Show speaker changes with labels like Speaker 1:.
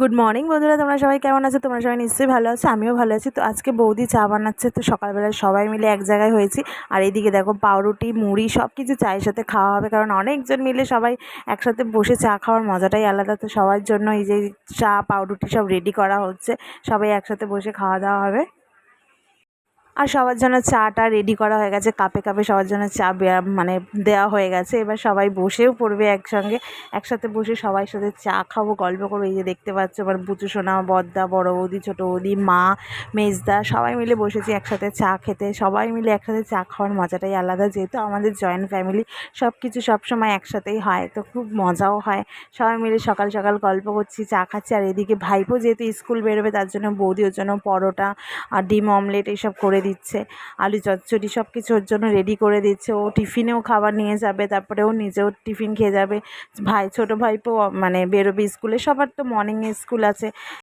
Speaker 1: Good morning বন্ধুরা। তোমরা সবাই কেমন আছো? তোমরা সবাই নিশ্চয়ই ভালো আছো, আমিও ভালো আছি। তো আজকে বৌদি চা বানাচ্ছে, তো সকালবেলা সবাই মিলে এক জায়গায় হয়েছি। আর এইদিকে দেখো, পাউরুটি, মুড়ি সব কিছু চায়ের সাথে খাওয়া হবে, কারণ অনেকজন মিলে সবাই একসাথে বসে চা খাওয়ার মজাটাই আলাদা। তো সবার জন্য এই যে চা, পাউরুটি সব রেডি করা হচ্ছে। সবাই একসাথে বসে খাওয়া দাওয়া হবে। আর সবার জন্য চাটা রেডি করা হয়ে গেছে। কাপে কাপে সবার জন্য চা মানে দেওয়া হয়ে গেছে। এবার সবাই বসেও পড়বে একসঙ্গে। একসাথে বসে সবাই সাথে চা খাব, গল্প করব। এই যে দেখতে পাচ্ছ আমার বুচু সোনা, বদ্দা, বড় বৌদি, ছোটো বৌদি, মা, মেজদা সবাই মিলে বসেছি একসাথে চা খেতে। সবাই মিলে একসাথে চা খাওয়ার মজাটাই আলাদা। যেহেতু আমাদের জয়েন্ট ফ্যামিলি সব কিছু সবসময় একসাথেই হয়, তো খুব মজাও হয়। সবাই মিলে সকাল সকাল গল্প করছি, চা খাচ্ছি। আর এদিকে ভাইপো যেহেতু স্কুল বেরোবে, তার জন্য বৌদি ওর জন্য পরোটা আর ডিম অমলেট এইসব করে দিচ্ছে। আলু চচ্চড়ি সব কিছু ওর জন্য রেডি করে দিচ্ছে। ও টিফিনেও খাবার নিয়ে যাবে, তারপরে ও নিজেও টিফিন খেয়ে যাবে। ভাই, ছোটো ভাইপো মানে বেরোবে স্কুলে, সবার তো মর্নিং স্কুল আছে।